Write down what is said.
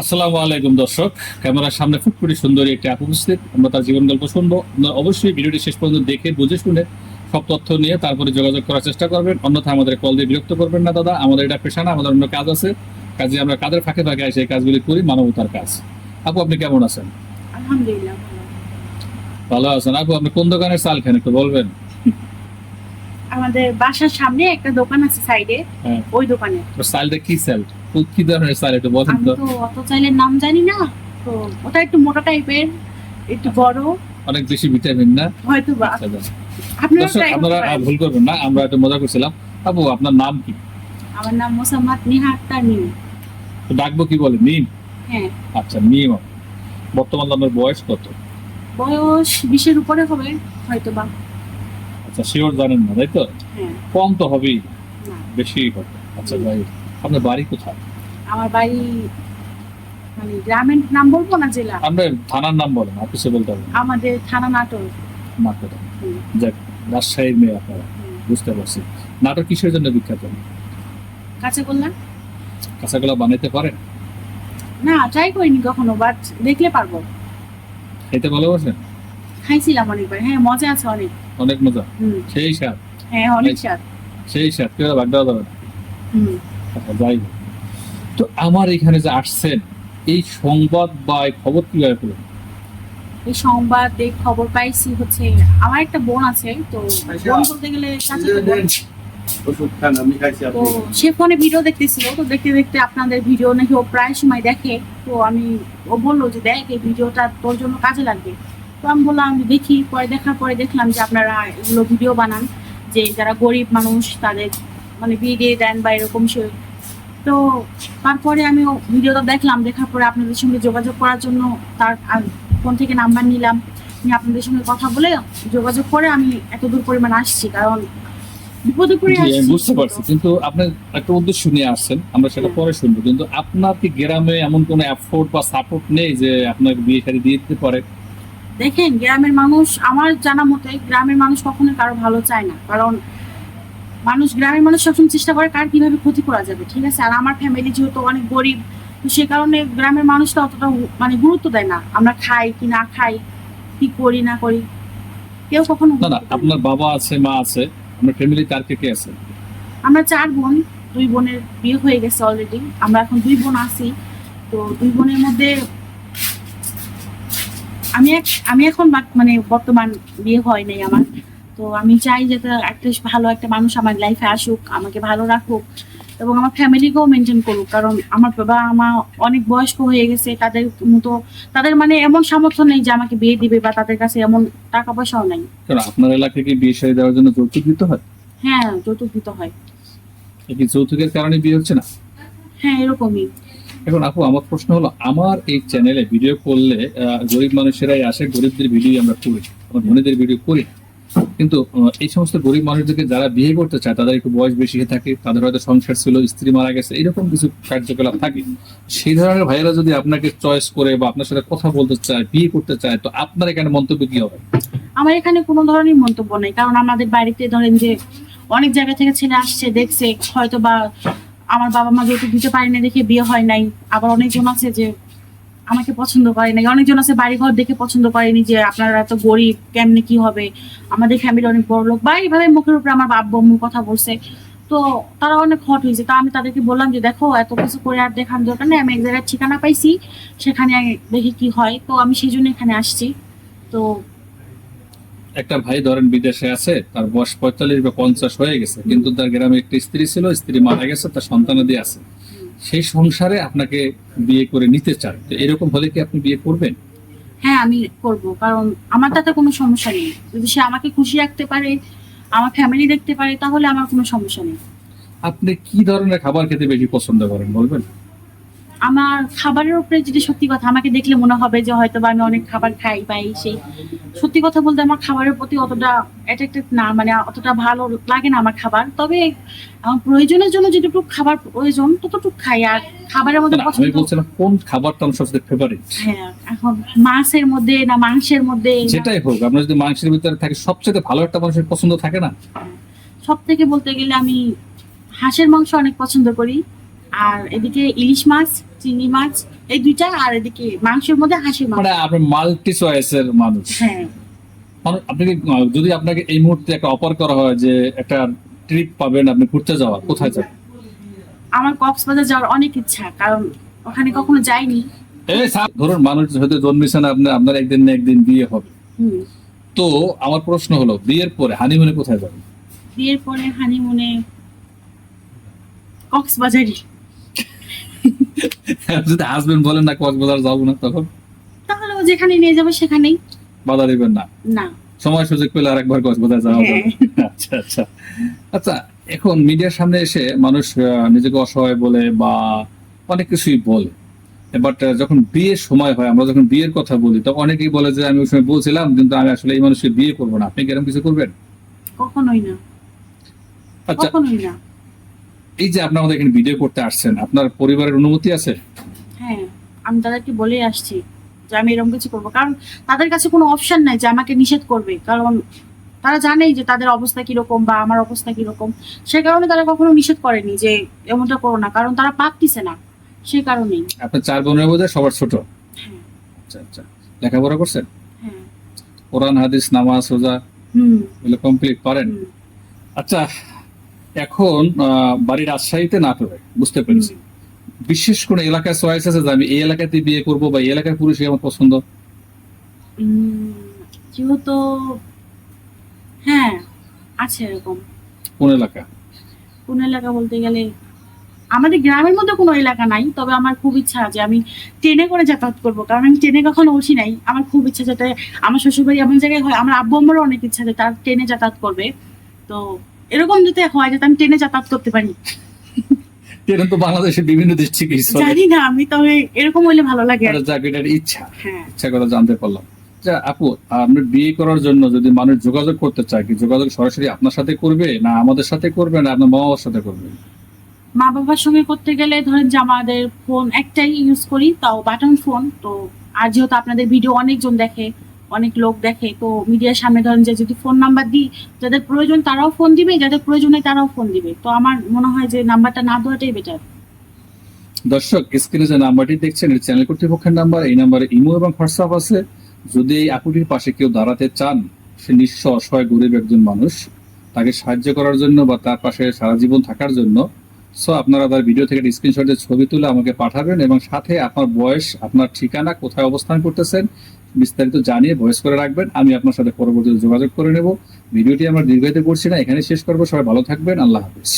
আসসালামু আলাইকুম দর্শক। ক্যামেরার সামনে ফুটফুটি সুন্দরী একটি আপু উপস্থিত। আমরা তার জীবন গল্প শুনব। আপনারা অবশ্যই ভিডিওটি শেষ পর্যন্ত দেখে বুঝে শুনে সব তথ্য নিয়ে তারপরে যোগাযোগ করার চেষ্টা করবেন। অন্যথায় আমাদের কল দিয়ে বিরক্ত করবেন না দাদা। আমাদের এটা পেশা না আমাদের অন্য কাজ আছে। কাজে আমরা কাজের ফাঁকে ফাঁকে এসে এই কাজগুলি করি মানবতার কাজ। আপু আপনি কেমন আছেন? আলহামদুলিল্লাহ ভালো। ভালো আছেন। আপু আপনি কোন দোকানের চাল খান একটু বলবেন? আমাদের বাসার সামনে একটা দোকান আছে সাইডে। হ্যাঁ। ওই দোকানে। চালটা কি চাল? কি ধরনের চাল একটু বলেন আমি তো? অত চাইলের নাম জানি না তো ওটা একটু মোটা টাইপের একটু বড়। অনেক বেশি ভিটামিন না? হয়তো বা। আচ্ছা, যাক। আপনারা। ভুল করবেন না আমরা একটু মজা করছিলাম। আপু আপনার নাম কি? আমার নাম মোসাম্মদ ডাকবো কি বলে? নিম হ্যাঁ। আচ্ছা নিম বর্তমান আপনার বয়স কত? বয়স বিশের উপরে হবে হয়তো বা আচ্ছা শিওর জানেন না তাই তো? হ্যাঁ। কম তো হবেই বেশি হবে। আচ্ছা যাই হোক। আপনার বাড়ি কোথায়? আমার বাড়ি মানে গ্রামের নাম বলব না জেলা? আমরা থানার নাম বলেন অফিসে বলতে হবে। আমাদের থানা নাটক যাক রাজশাহীর মেয়ে আপনারা বুঝতে পারছি। নাটক কিসের জন্য বিখ্যাত? বানাইতে পারেন? না ট্রাই করিনি কখনো বাট দেখলে পারব। খেতে ভালোবাসেন? খাইছিলাম অনেকবার হ্যাঁ মজা আছে অনেক। অনেক মজা? সেই স্বাদ? হ্যাঁ অনেক স্বাদ। সেই স্বাদ কেউ ভাগ দেওয়া যাবে না। হুম। যাই হোক। তো আমার এখানে যে আসছেন এই সংবাদ বা এই খবর কীভাবে পেলেন? এই সংবাদ এই খবর পাইছি হচ্ছে আমার একটা বোন আছে তো বোন বলতে গেলে বোন। তো সে ফোনে ভিডিও দেখতেছিল তো দেখতে দেখতে আপনাদের ভিডিও নাকি ও প্রায় সময় দেখে তো আমি ও বলল যে দেখ এই ভিডিওটা তোর জন্য কাজে লাগবে। তো আমি বললাম আমি দেখি পরে দেখার পরে দেখলাম যে আপনারা এগুলো ভিডিও বানান যে যারা গরিব মানুষ তাদের মানে বিয়ে দিয়ে দেন বা এরকম সে তো তারপরে আমি ভিডিওটা দেখলাম দেখার পরে আপনাদের সঙ্গে যোগাযোগ করার জন্য তার ফোন থেকে নাম্বার নিলাম। নিয়ে আপনাদের সঙ্গে কথা বলে যোগাযোগ করে আমি এত দূর পরিমাণ আসছি কারণ বিপদে পড়ে আমি বুঝতে পারছি কিন্তু আপনার একটা উদ্দেশ্য নিয়ে আসছেন আমরা সেটা। পরে শুনব। কিন্তু আপনার কি গ্রামে এমন কোনো এফোর্ট বা সাপোর্ট নেই যে আপনাকে বিয়ে শাড়ি দিয়ে দিতে পারে? দেখেন গ্রামের মানুষ আমার জানা মতে গ্রামের মানুষ কখনো কারও ভালো চায় না কারণ মানুষ গ্রামের মানুষ সবসময় চেষ্টা করে কার কীভাবে ক্ষতি করা যাবে ঠিক আছে? আর আমার ফ্যামিলি যেহেতু অনেক গরিব তো সে কারণে গ্রামের মানুষটা অতটা মানে গুরুত্ব দেয় না। আমরা খাই কি না খাই কি করি না করি কেউ কখনো না। আপনার বাবা আছে মা আছে আপনার ফ্যামিলি তার কে কে আছে? আমরা চার বোন দুই বোনের বিয়ে হয়ে গেছে অলরেডি আমরা এখন দুই বোন আছি তো দুই বোনের মধ্যে আমি আমি এখন মানে বর্তমান বিয়ে হয় নাই আমার। তো আমি চাই যাতে একটা ভালো একটা মানুষ আমার লাইফে আসুক আমাকে ভালো রাখুক এবং আমার ফ্যামিলিকেও মেনটেন করুক। কারণ আমার বাবা মা অনেক বয়স্ক হয়ে গেছে তাদের মতো তাদের মানে এমন সামর্থ্য নেই যে আমাকে বিয়ে দিবে বা তাদের কাছে এমন টাকা পয়সাও নাই। আপনার এলাকায় কি বিয়ে শাড়ি দেওয়ার জন্য যৌতুক দিতে হয়? হ্যাঁ যৌতুক দিতে হয়। কি যৌতুকের কারণে বিয়ে হচ্ছে না? হ্যাঁ এরকমই। এখন আপু আমার প্রশ্ন হলো আমার এই চ্যানেলে ভিডিও করলে গরিব মানুষেরাই আসে গরিবদের ভিডিও আমরা করি আমরা ধনীদের ভিডিও করি না। কিন্তু এই সমস্ত গরিব মানুষদেরকে যারা বিয়ে করতে চায়, তাদের একটু বয়স বেশি হয়ে থাকে, তাদের হয়তো সংসার ছিল, স্ত্রী মারা গেছে, এরকম কিছু কার্যকলাপ থাকে। সেই ধরনের ভাইয়েরা যদি আপনাকে চয়েস করে বা আপনার সাথে কথা বলতে চায়, বিয়ে করতে চায়, তো আপনার এখানে মন্তব্য কি হবে? আমার এখানে কোনো ধরনের মন্তব্য নেই, কারণ আমাদের বাড়িতে ধরেন যে অনেক জায়গা থেকে ছেলে আসছে, দেখছে হয়তো বা আমার বাবা মা যৌতুক দিতে পারেনি দেখে বিয়ে হয় নাই, আবার অনেকজন আছে যে আমাকে পছন্দ করে নাই। অনেকজন আছে বাড়ি ঘর দেখে পছন্দ করেনি যে আপনারা এত গরিব, কেমনে কি হবে? আমাদের ফ্যামিলি অনেক বড় লোক। বা এইভাবে মুখের উপরে আমার বাপ বম্মু কথা বলছে। তো তারা অনেক হট হয়েছে। তা আমি তাদেরকে বললাম যে, দেখো, এত কিছু করে আর দেখার দরকার নেই। আমি এক জায়গায় ঠিকানা পাইছি, সেখানে দেখি কি হয়। তো আমি সেই জন্য এখানে আসছি। তো একটা ভাই ধরেন বিদেশে আছে, তার বয়স পঁয়তাল্লিশ বা পঞ্চাশ হয়ে গেছে। কিন্তু তার গ্রামে একটি স্ত্রী ছিল, স্ত্রী মারা গেছে, তার সন্তানাদি আছে। সেই সংসারে আপনাকে বিয়ে করে নিতে চান। তো এরকম হলে কি আপনি বিয়ে করবেন? হ্যাঁ আমি করব কারণ আমার তাতে কোনো সমস্যা নেই। যদি সে আমাকে খুশি রাখতে পারে আমার ফ্যামিলি দেখতে পারে তাহলে আমার কোনো সমস্যা নেই। আপনি কি ধরনের খাবার খেতে বেশি পছন্দ করেন বলবেন? আমার খাবারের উপরে যদি সত্যি কথা আমাকে দেখলে মনে হবে যে হয়তো বা আমি অনেক খাবার খাই বা এই সেই সত্যি কথা বলতে আমার খাবারের প্রতি অতটা অ্যাট্রাক্টেড না মানে অতটা ভালো লাগে না আমার খাবার। তবে আমার প্রয়োজনের জন্য যেটুকু খাবার প্রয়োজন ততটুকু খাই। আর খাবারের মধ্যে পছন্দ বলছিলাম কোন খাবারটা আমার সবচেয়ে ফেভারিট হ্যাঁ এখন মাছের মধ্যে না মাংসের মধ্যে যেটাই হোক আপনার যদি মাংসের ভিতরে থাকে সবচেয়ে ভালো একটা মানুষের পছন্দ থাকে না? সব থেকে বলতে গেলে আমি হাঁসের মাংস অনেক পছন্দ করি। আর এদিকে ইলিশ মাছ চিংড়ি মাছ এই দুইটা আর এদিকে মাংসের মধ্যে হাঁসের মাংস। মানে আপনি মাল্টি চয়েসের মানুষ। হ্যাঁ। মানুষ আপনাকে আহ, যদি আপনাকে এই মুহূর্তে একটা অফার করা হয় যে একটা ট্রিপ পাবেন আপনি ঘুরতে যাওয়ার কোথায় যাবেন? আমার কক্সবাজার যাওয়ার অনেক ইচ্ছা কারণ ওখানে কখনো যাইনি। এই স্যার ধরুন মানুষ হয়তো জন্মেছেন আপনি আপনার একদিন না একদিন বিয়ে হবে। তো আমার প্রশ্ন হলো বিয়ের পরে হানিমুনে কোথায় যাবেন? বিয়ের পরে হানিমুনে কক্সবাজারই। যদি হাজবেন্ড বলেন না কক্সবাজার যাব না তখন। তাহলে ও যেখানে নিয়ে যাবে সেখানেই। বাধা দিবেন না। না। সময় সুযোগ পেলে আরেকবার কক্সবাজার যাওয়া হ্যাঁ। আচ্ছা আচ্ছা। আচ্ছা এখন মিডিয়ার সামনে এসে মানুষ নিজেকে অসহায় বলে বা অনেক কিছুই বলে। বাট যখন বিয়ের সময় হয় আমরা যখন বিয়ের কথা বলি তখন অনেকেই বলে যে আমি ওই সময় বলছিলাম কিন্তু আমি আসলে এই মানুষকে বিয়ে করব না। আপনি কি এরকম কিছু করবেন? কখনোই না। আচ্ছা। কখনোই না। এই যে আপনি আমাদের এখানে ভিডিও করতে আসছেন আপনার পরিবারের অনুমতি আছে? হ্যাঁ আমি তাদেরকে বলে আসছি যে আমি এরকম কিছু করব। কারণ তাদের কাছে কোনো অপশন নাই যে আমাকে নিষেধ করবে। কারণ তারা জানেই যে তাদের অবস্থা কীরকম বা আমার অবস্থা কীরকম। সে কারণে তারা কখনো নিষেধ করেনি যে এমনটা করো না। কারণ তারা পারতিছে না সেই কারণেই। আপনার চার বোনের মধ্যে সবার ছোট? হ্যাঁ। আচ্ছা আচ্ছা। লেখাপড়া করছেন? হ্যাঁ। কোরআন হাদিস নামাজ রোজা হুম। এগুলো কমপ্লিট করেন? আচ্ছা এখন বাড়ির রাজশাহীতে নাটোরে বুঝতে পেরেছি। বিশেষ কোন এলাকায় চয়েস আছে যে আমি এই এলাকাতে বিয়ে করব বা এই এলাকার পুরুষই আমার পছন্দ? যেহেতু হ্যাঁ আছে এরকম। কোন এলাকা? কোন এলাকা বলতে গেলে আমাদের গ্রামের মধ্যে কোনো এলাকা নাই তবে আমার খুব ইচ্ছা যে আমি ট্রেনে করে যাতায়াত করব কারণ আমি ট্রেনে কখনো উঠি নাই। আমার খুব ইচ্ছা যাতে আমার শ্বশুরবাড়ি এমন জায়গায় হয় আমার আব্বু আমারও অনেক ইচ্ছা যে তার ট্রেনে যাতায়াত করবে। তো এরকম যাতে হয় যাতে আমি ট্রেনে যাতায়াত করতে পারি। তো বাংলাদেশের বিভিন্ন ডিস্ট্রিক্টে জানি না আমি তবে এরকম হইলে ভালো লাগে। চাকরিটার ইচ্ছা। হ্যাঁ। ইচ্ছা কথা জানতে পারলাম। আচ্ছা আপু আপনি বিয়ে করার জন্য যদি মানুষ যোগাযোগ করতে চায় কি যোগাযোগ সরাসরি আপনার সাথে করবে না আমাদের সাথে করবে না আপনার মা বাবার সাথে করবে? মা বাবার সঙ্গে করতে গেলে ধরেন যে আমাদের ফোন একটাই ইউজ করি তাও বাটন ফোন তো আর যেহেতু আপনাদের ভিডিও অনেকজন দেখে অনেক লোক দেখে, তো মিডিয়ার সামনে ধরেন যে যদি ফোন নাম্বার দিই, যাদের প্রয়োজন তারাও ফোন দিবে, যাদের প্রয়োজন নেই তারাও ফোন দিবে। তো আমার মনে হয় যে নাম্বারটা না দেওয়াটাই বেটার দর্শক স্ক্রিনে যে নাম্বারটি দেখছেন এর চ্যানেল কর্তৃপক্ষের নাম্বার এই নাম্বারে ইমো এবং হোয়াটসঅ্যাপ আছে। যদি এই আপুটির পাশে কেউ দাঁড়াতে চান, সে নিঃস্ব অসহায় গরিব একজন মানুষ, তাকে সাহায্য করার জন্য বা তার পাশে সারা জীবন থাকার জন্য সো আপনারা আবার ভিডিও থেকে স্ক্রিনশটের ছবি তুলে আমাকে পাঠাবেন এবং সাথে আপনার বয়স, আপনার ঠিকানা কোথায় অবস্থান করতেছেন বিস্তারিত জানিয়ে ভয়েস করে রাখবেন। আমি আপনার সাথে পরবর্তীতে যোগাযোগ করে নেব। ভিডিওটি আমরা দীর্ঘায়িত করছি না এখানে শেষ করব। সবাই ভালো থাকবেন। আল্লাহ হাফিজ।